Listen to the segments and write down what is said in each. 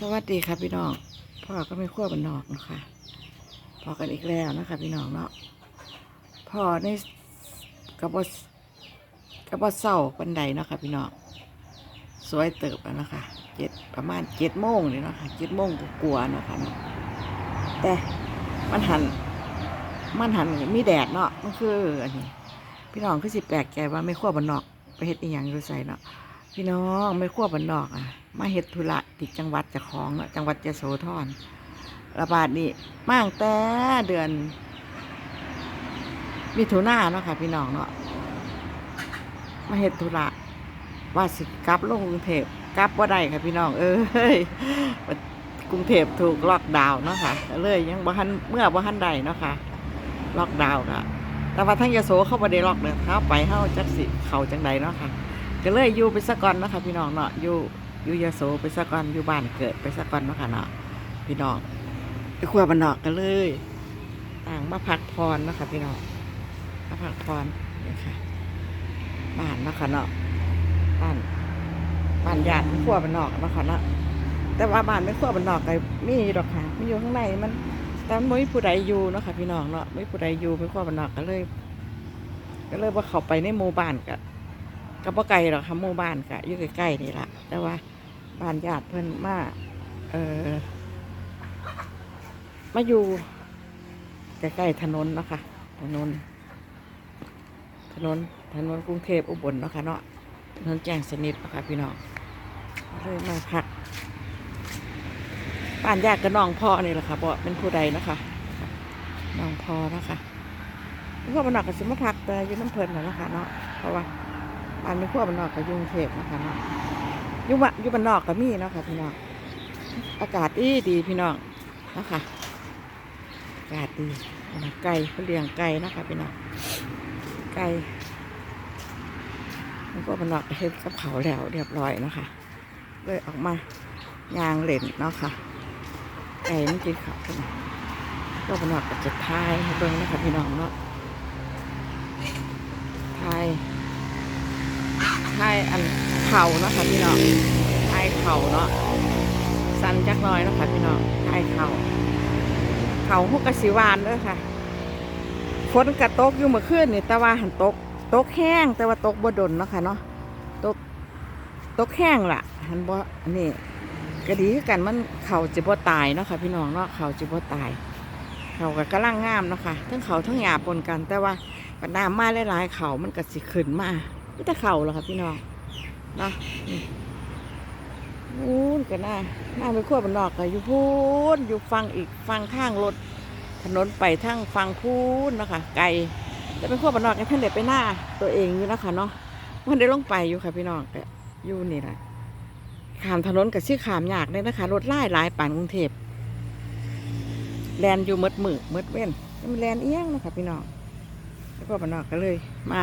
สวัสดีค่ะพี่น้องพ่อก็ไม่ขั้วบันนอกนะคะพอกันอีกแล้วนะคะพี่น้องเนาะพ่อในกระบอกระบอเศร้าปันไดเนาะคะพี่น้องสวยเติบแล้วนะคะเจ็ดประมาณเจ็ดโมงเลยเนาะคะเจ็ดโมงกลัวๆเนาะคะเนาะแต่มันหันมันหันมีแดดเนาะมันคืออันนี้พี่น้องคือสิแปลกใจว่าไม่ขั้วบันนอกไปเฮ็ดอีหยังอยู่ใส่เนาะ พี่น้องไม่ขั้วบนนอกอะ มาเฮ็ดธุระติดจังหวัดจะของจังหวัดยโสธรระบาดนี่มาตั้งแต่เดือนมิถุนาเนาะค่ะพี่น้องเนาะมาเฮ็ดธุระว่าสิกลับลงกรุงเทพกลับว่าได้ค่ะพี่น้อง เอ้ยกรุงเทพถูกล็อกดาวน์เนาะค่ะเลยยังบ่ทันเมื่อบ่ทันใดเนาะค่ะล็อกดาวน์ค่ะแต่ว่าทั้งยโสเข้าบ่ได้ล็อกเด้อเข้าไปเข้าจักสิเข้าจังใดเนาะค่ะ ก็เลยอยู่ไปสักก่อนนะคะพี่น้องเนาะอยู่อยู่ยโสไปสักก่อนอยู่บ้านเกิดไปสักก่อนนะคะเนาะพี่น้องไปครัวบ้านนอกกันเลยต่างมาพักพรนะคะพี่น้องมาพักพรนี่ค่ะบ้านนะคะเนาะบ้านบ้านญาติไม่ครัวบ้านนอกเนาะคะเนาะแต่ว่าบ้านไม่ครัวบ้านนอกก็มีดอกค่ะมีอยู่ข้างในมันแต่มันไม่มีผู้ใดอยู่นะคะพี่น้องเนาะไม่มีผู้ใดอยู่ไม่ครัวบ้านนอกก็เลย ก็เลยว่าเขาไปในหมู่บ้านก็ กับบ่ไกลหรอกค่ะหมู่บ้านก็อยู่ใกล้ๆนี่ละแต่ว่าบ้านญาติเพิ่นมาเออมาอยู่ใกล้ๆถนนเนาะคะถนน ถนนถนนกรุงเทพอุบลเนาะค่ะเนาะถนนแจ้งสนิทนะคะพี่น้องเลยมาพักบ้านญาติกับน้องพ่อนี่แหละค่ะบ่เป็นผู้ใดนะคะน้องพ่อเนาะคะพวกมันหนักก็สิมาพักแต่อยู่น้ำเพลินน่ะเนะคะเนาะเพราะว่า บ้านไม่ขั้วบนนอกกับยุงเทพนะคะเนาะยุบะยุบ้านนอกก็มีเนาะค่ะพี่น้องอากาศดีดีพี่น้องนะคะอากาศดีนะไก่เขาเลี้ยงไก่นะคะพี่น้องไก่ม่ขั้วบ้านนอกก็เฮ็ดกับเขาแล้วเรียบร้อยนะคะเลยออกมายางเล่นเนาะค่ะไก่ไมันกินข้าวกันก็บ้านนอกก็จะทายให้เบิ่งนะคะพี่น้องเนาะทาย ไข่อันเข่าเนาะค่ะพี่น้องไข่เข่าเนาะสั้นจักน้อยเนาะค่ะพี่น้องไข่เข่าเข่าหุกกะสิวานเด้อค่ะฝนกระตกอยู่เมื่อคืนนี่แต่ว่าหันตกตกแห้งแต่ว่าตกบ่ดนเนาะค่ะเนาะตกตกแห้งล่ะ หันบ่อนี่ก็ดีกันมันเข่าจะบ่ตายเนาะค่ะพี่น้องเนาะเข่าจะบ่ตายเข่ากับกำลังงามเนาะค่ะทั้งเขาทั้งหยาปนกัน แต่ว่าปนน้ำมาหลายๆเขามันก็สิขึ้นมา ไม่แต่เข่าหรอกค่ะพี่น้องนะนี่พูนกันหน้าหน้าไปขั้วบนนอกก็อยู่พูนอยู่ฟังอีกฟังข้างรถถนนไปทางฟังพูนนะคะไกลแต่ไปขั้วบนนอกกันท่านเด็ไปหน้าตัวเองอยู่นะคะเนาะมันได้ลงไปอยู่ค่ะพี่น้องก็อยู่นี่แหละขามถนนกับชื่อขามยากเลยนะคะรถไล่หลายป่านกรุงเทพแลนอยู่หมดมือหมดเว้นมันแลนเอี้ยงนะคะพี่น้องแล้วก็บนนอกก็เลยมา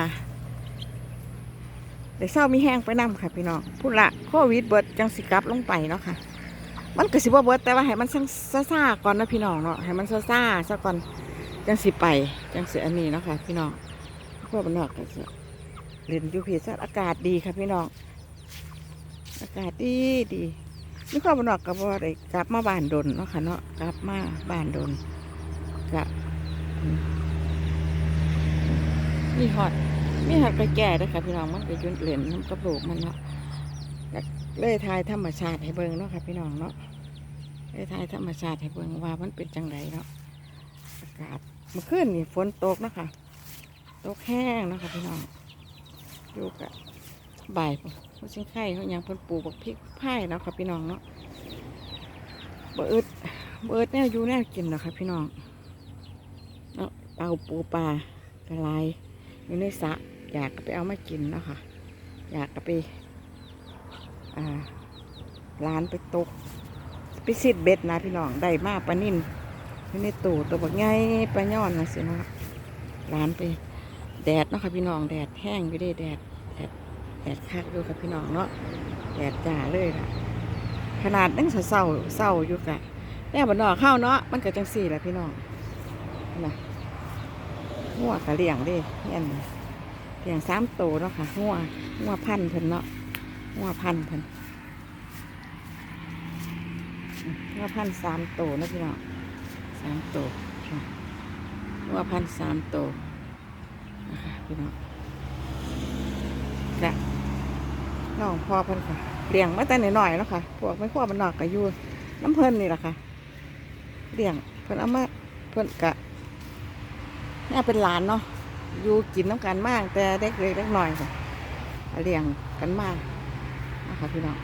เดี๋ยวเศร้ามีแห้งไปนํค่ะพี่น้องพูดละโควิดเบิดจังสิกลับลงไปเนาะค่ะ มันก็สิบ่เบิดแต่ว่าให้มันซังซ่าๆก่อนนะพี่น้องเนาะให้มันซ่าๆซะก่อนจังสิไปจังสิอันนี้เนาะค่ะพี่น้องพวกมันนอกก็สิเล่นอยู่พีซัอากาศดีค่ะพี่น้องอากาศดีดีนี่ข้อมันอกก็บ่ได้กลับมาบ้านดนเนาะค่ะเนาะกลับมาบ้านดนกะนี่ฮอด มีหัดไปแก่ด้วยค่ะพี่น้องมันก็ยุ่นเหรียญน้ำกระโปรงมันเนาะแล้วเลยทายธรรมชาติให้เบิ่งเนาะค่ะพี่น้องเนาะเลยทายธรรมชาติให้เบิ่งว่ามันเป็นจังไรเนาะอากาศเมื่อคืนนี่ฝนตกเนาะค่ะตกแห้งเนาะค่ะพี่น้องอยู่กะบ่ายผู้สิงไข่เขายังเพิ่นปลูกบักพริกไผ่เนาะค่ะพี่น้องเนาะเบ่อึดบ่อึดแนวอยู่แนวกินเนาะค่ะพี่น้องเนาะเป่าปูปลากระไรอยู่ในสระ อยากก็ไปเอามากินเนาะคะอยากก็ไปร้านไปตกไปซิดเบ็ดนะพี่น้องได้มากปลานิ่นอยู่ในตู้ตัวบักไงปลาย่อนนะสินะร้านไปแดดเนาะค่ะพี่น้องแดดแห้งอยู่เด้แดดแดดแดดคักอยู่ค่ะพี่น้องเนาะแดดจ่าเลยค่ะขนาดนั่งเศร้าเศร้าอยู่กะแม่บนนอกเข้าเนาะมันเกิดจังสี่แหละพี่น้องนะหัวกะเลี้ยงด้เงี้ย เลี้ยงสามโตวเนาะค่ะหัวหัวพันเพิ่นเนาะหัวพันเพิ่นอืมว่าพันสามโตนะพี่น้องสามโตว่าพันสามโตนะคะพี่น้องและน้องพ่อเพิ่นค่ะเลี้ยงมาแต่หน่อยๆแล้วค่ะพวกไม่พ่อมันนอกก็อยู่น้ำเพิ่นนี่แหละค่ะเลี้ยงเพิ่นเอามาเพิ่นกะนี่เป็นหลานเนาะ อยู่กินน้ำกันมาก แต่เด็กเล็กเล็กน้อยค่ะเลี้ยงกันมากนะคะพี่น้อง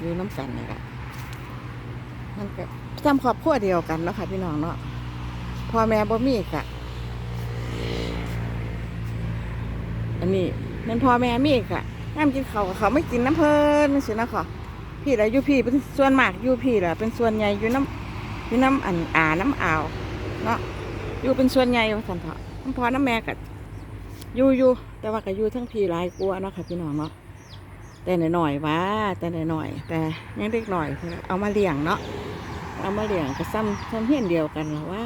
อยู่น้ำกันนี่แหละมันก็จำครอบครัวเดียวกันเนาะค่ะพี่น้องเนาะพ่อแม่บ่มีกะอันนี้นั่นพ่อแม่มีกะน้ำกินเขาวกับเขาไม่กินน้ำเพลินนั่นสินะขอพี่แล้วอยู่พี่เป็นส่วนมากอยู่พี่แหละเป็นส่วนใหญ่อยู่น้ำอยู่น้ำอันอ่าน้ำอ่าวเนาะอยู่เป็นส่วนใหญ่ว่าสันเถาะน้ำพ่อน้ำแม่กะ อยู่อยู่แต่ว่าก็อยู่ทั้งพี่หลายกลัวเนาะค่ะพี่น้องเนาะแต่หน่อยๆว่าแต่หน่อยๆแต่ยังเด็กหน่อย เอามาเลี้ยงเนาะเอามาเลี้ยงก็ซ้ำซ้ำเฮียนเดียวกันหรอว่า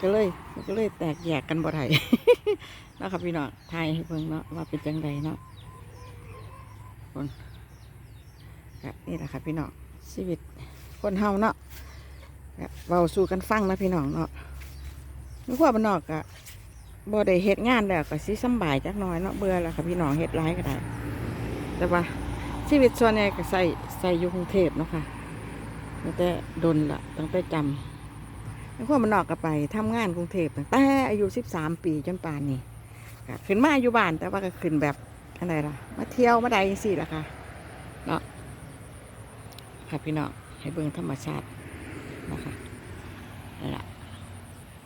ก็เลยก็เลยแตกแยกกันบ่ได้เนาะครับพี่น้องทายให้เบิ่งเนาะว่าเป็นจังใดเนาะคนนี่แหละครับพี่น้องชีวิตคนเฮาเนาะเว้าสู่กันฟังนะพี่น้องเนาะนึกว่าบ้านนอกก็ บ่ได้เฮ็ดงานแล้วก็สิสบายจักน่อยเนาะเบื่อแล้วครับพี่น้องเฮ็ดหลายก็ได้ แต่ว่าชีวิตส่วนใหญ่ก็ใส่ใส่อยู่กรุงเทพเนาะค่ะตั้งแต่ดนละตั้งแต่จำแล้วกมันออกกันไปทำงานกรุงเทพตั้งแต่อายุสิบสามปีจนป่านนี้ขึ้นมาอยู่บ้านแต่ว่าก็ขึ้นแบบอะไรล่ะ มาเที่ยวมาใดสิล่ะค่ะเนาะค่ะพี่น้องให้เบิ่งธรรมชาตินะคะนี่นล่ะ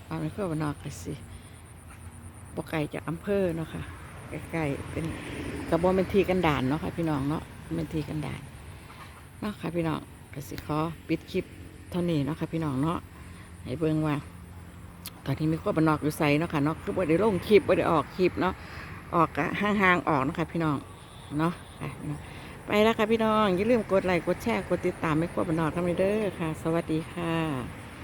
เอาไปเพื่อมันออกกันสิ บกไก่จากอำเภอเนาะค่ะใกล้ๆเป็นกระบอกเป็นทีกันด่านเนาะค่ะพี่น้องเนาะเป็นทีกันด่านเนาะค่ะพี่น้องก็สิขอปิดคลิปเท่านี้เนาะค่ะพี่น้องเนาะให้เบิ่งว่า ตอนนี้มีข้อบนนอกอยู่ใส่เนาะค่ะเนาะคือบ่ได้ลงคลิปบ่ได้ออกคลิปเนาะออกกะห่างๆออกเนาะค่ะพี่น้องเนาะไปแล้วค่ะพี่น้องอย่าลืมกดไลค์กดแชร์กดติดตามไม่ข้อบนนอกกันเลยเด้อค่ะ สวัสดีค่ะ